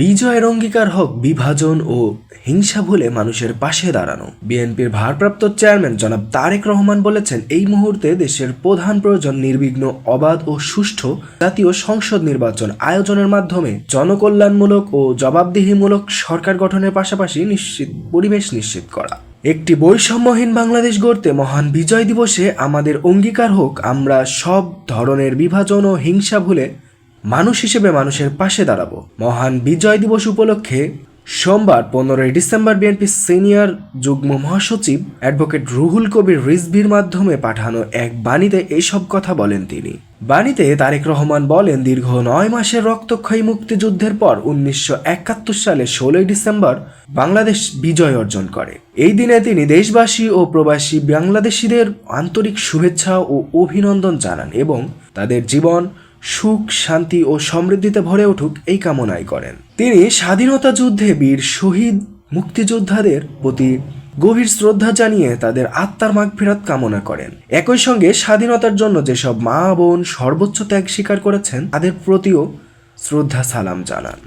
বিজয়ের অঙ্গীকার হোক, বিভাজন ও হিংসা ভুলে মানুষের পাশে দাঁড়ানো। বিএনপির ভারপ্রাপ্ত চেয়ারম্যান জনাব তারেক রহমান বলেছেন, এই মুহূর্তে দেশের প্রধান প্রয়োজন নির্বিঘ্ন, অবাধ ও সুষ্ঠু জাতীয় সংসদ নির্বাচন আয়োজনের মাধ্যমে জনকল্যাণমূলক ও জবাবদিহিমূলক সরকার গঠনের পাশাপাশি নিশ্চিত, পরিবেশ নিশ্চিত করা। একটি বৈষম্যহীন বাংলাদেশ গড়তে মহান বিজয় দিবসে আমাদের অঙ্গীকার হোক, আমরা সব ধরনের বিভাজন ও হিংসা ভুলে মানুষ হিসেবে মানুষের পাশে দাঁড়াবো। মহান বিজয় দিবস উপলক্ষে সোমবার পনেরোই ডিসেম্বর বিএনপি সিনিয়র যুগ্ম মহাসচিব অ্যাডভোকেট রুহুল কবির রিজভির মাধ্যমে পাঠানো এক বাণীতে এইসব কথা বলেন তিনি। বাণীতে তারেক রহমান বলেন, দীর্ঘ নয় মাসের রক্তক্ষয়ী মুক্তিযুদ্ধের পর উনিশশো একাত্তর সালে ষোলোই ডিসেম্বর বাংলাদেশ বিজয় অর্জন করে। এই দিনে তিনি দেশবাসী ও প্রবাসী বাংলাদেশিদের আন্তরিক শুভেচ্ছা ও অভিনন্দন জানান এবং তাদের জীবন সুখ, শান্তি ও সমৃদ্ধিতে ভরে উঠুক এই কামনাই করেন। তিনি স্বাধীনতা যুদ্ধে বীর শহীদ মুক্তিযোদ্ধাদের প্রতি গভীর শ্রদ্ধা জানিয়ে তাদের আত্মার মাগফিরাত কামনা করেন। একই সঙ্গে স্বাধীনতার জন্য যেসব মা, বোন সর্বোচ্চ ত্যাগ স্বীকার করেছেন, তাদের প্রতিও শ্রদ্ধা সালাম জানান।